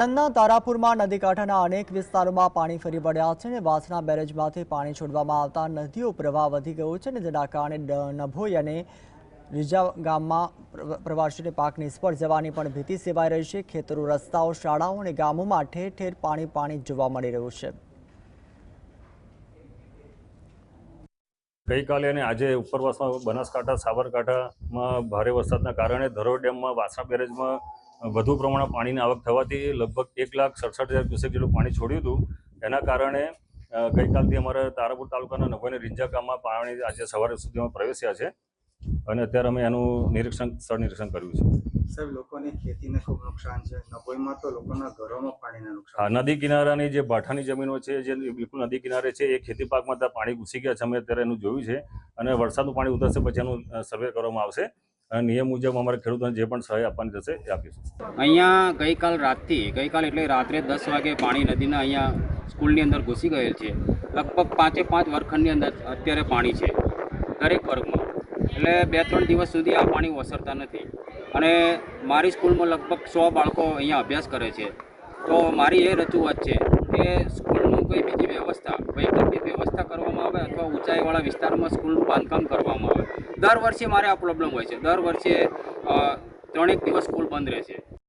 આણંદના તારાપુરમાં નદી કાંઠાના અનેક વિસ્તારોમાં પાણી ફરી વળ્યા છે અને વાસણા બેરેજમાંથી પાણી છોડવામાં આવતા નદીઓ પ્રવાહ વધી ગયો છે અને જેના કારણે નભોઈ અને રીજા ગામમાં પ્રવાસીઓને પાક નિષ્ફળ જવાની પણ ભીતિ સેવાઈ રહી છે. ખેતરો, રસ્તાઓ, શાળાઓ અને ગામોમાં ઠેર ઠેર પાણી પાણી જોવા મળી રહ્યું છે. ગઈકાલે અને આજે ઉપરવાસમાં બનાસકાંઠા, સાબરકાંઠામાં ભારે વરસાદના કારણે ધરોડ ડેમમાં વાસણા બેરેજમાં વધુ પ્રમાણમાં પાણીની આવક થવાથી લગભગ એક લાખ સડસઠ હજાર ક્યુસેક જેટલું પાણી છોડ્યું હતું. એના કારણે ગઈકાલથી અમારા તારાપુર તાલુકાના નભોઈ અને રીંજા ગામમાં પાણી આજે સવારે સુધીમાં પ્રવેશ્યા છે અને અત્યારે અમે એનું નિરીક્ષણ સ્થળ નિરીક્ષણ કર્યું છે. સાહેબ લોકોની ખેતીને ખૂબ નુકસાન છે. નભોઈમાં તો લોકોના ઘરોમાં પાણીને નુકસાન નદી કિનારાની જે ભાઠાની જમીનો છે જે બિલકુલ નદી કિનારે છે એ ખેતી પાકમાં ત્યાં પાણી ઘૂસી ગયા છે. અમે અત્યારે એનું જોયું છે અને વરસાદનું પાણી ઉતરશે પછી એનું સર્વે કરવામાં આવશે. નિયમ મુજબ અમારે ખેડૂતોને જે પણ સહાય આપવાની થશે એ આપીશું. અહીંયા ગઈકાલ રાતથી, ગઈકાલ એટલે રાત્રે દસ વાગે પાણી નદીના અહીંયા સ્કૂલની અંદર ઘૂસી ગયેલ છે. લગભગ પાંચે પાંચ વર્ગખંડની અંદર અત્યારે પાણી છે, દરેક વર્ગમાં. એટલે બે ત્રણ દિવસ સુધી આ પાણી ઓસરતા નથી. અને મારી સ્કૂલમાં લગભગ સો બાળકો અહીંયા અભ્યાસ કરે છે. તો મારી એ રજૂઆત છે કે સ્કૂલનું કોઈ બીજી વ્યવસ્થા વૈકલ્પિક વ્યવસ્થા કરવામાં આવે અથવા ઊંચાઈવાળા વિસ્તારમાં સ્કૂલનું બાંધકામ કરવામાં આવે દર વર્ષે મારે આ પ્રોબ્લેમ હોય છે. દર વર્ષે ત્રણેક દિવસ સ્કૂલ બંધ રહે છે